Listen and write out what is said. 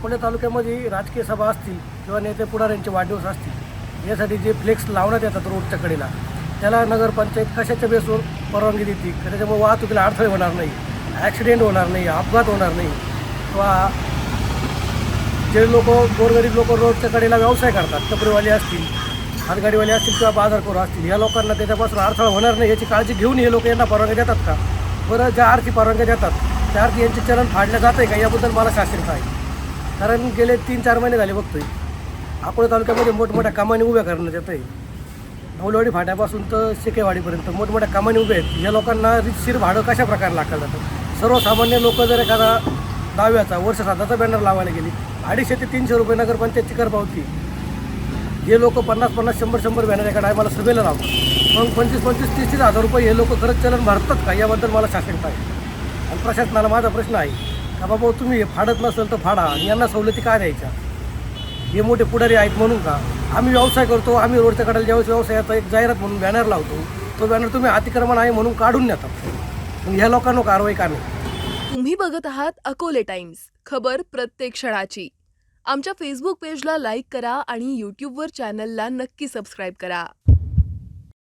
अकोला तालुक्यामध्ये राजकीय सभा असतील किंवा नेते पुढाऱ्यांचे वाढदिवस असतील यासाठी जे फ्लेक्स लावण्यात येतात रोडच्या कडेला त्याला नगरपंचायत कशाच्या बेसवर परवानगी देते त्याच्यामुळे वाहतुकीला अडथळे होणार नाही ॲक्सिडेंट होणार नाही अपघात होणार नाही? किंवा जे लोक गोरगरीब लोक रोडच्या कडेला व्यवसाय करतात कपडेवाले असतील हातगाडीवाले असतील किंवा बाजार असतील या लोकांना त्याच्यापासून अडथळा होणार नाही याची काळजी घेऊन हे लोक यांना परवानगी देतात का? बरं ज्या आरती परवानग्या देतात त्या आरती यांचे चलन फाडलं जातं आहे का? याबद्दल मला शास्त्रता आहे. कारण गेले तीन चार महिने झाले बघतोय. अकोला तालुक्यामध्ये मोठमोठ्या कामाने उभ्या करण्यात येत आहे नवलवाडी फाट्यापासून तर शेकेवाडीपर्यंत मोठमोठ्या कामाने उभे आहेत. या लोकांना रितशीर भाडं कशा प्रकारे लागलं जातं सर्वसामान्य लोक जर एखादा दहाव्याचा साधाचा बॅनर लावायला गेली अडीचशे ते तीनशे रुपये नगरपंचायतची कर पावती जे लोक पन्नास पन्नास शंभर शंभर बॅनर एका टायमाला सभेला लावतात. मग पंचवीस पंचवीस तीस तीस हजार रुपये हे लोक खरंच चलन भरतात का? याबद्दल मला शासनता आहे. आणि प्रशासनाला माझा प्रश्न आहे का बाबा तुम्ही हे फाडत नसेल तर फाडा. आणि यांना सवलती काय द्यायच्या? हे मोठे पुढारी आहेत म्हणून का? आम्ही व्यवसाय करतो आम्ही रोडच्या कडेला ज्यावेळेस व्यवसायाचा एक जाहिरात म्हणून बॅनर लावतो तो बॅनर तुम्ही अतिक्रमण आहे म्हणून काढून नेतात ह्या लोकांना कारवाई का नाही? तुम्ही बघत आहात अकोले टाइम्स. खबर प्रत्येक क्षणाची. आमच्या फेसबुक पेजला लाईक करा आणि यूट्यूबवर चॅनलला नक्की सबस्क्राईब करा.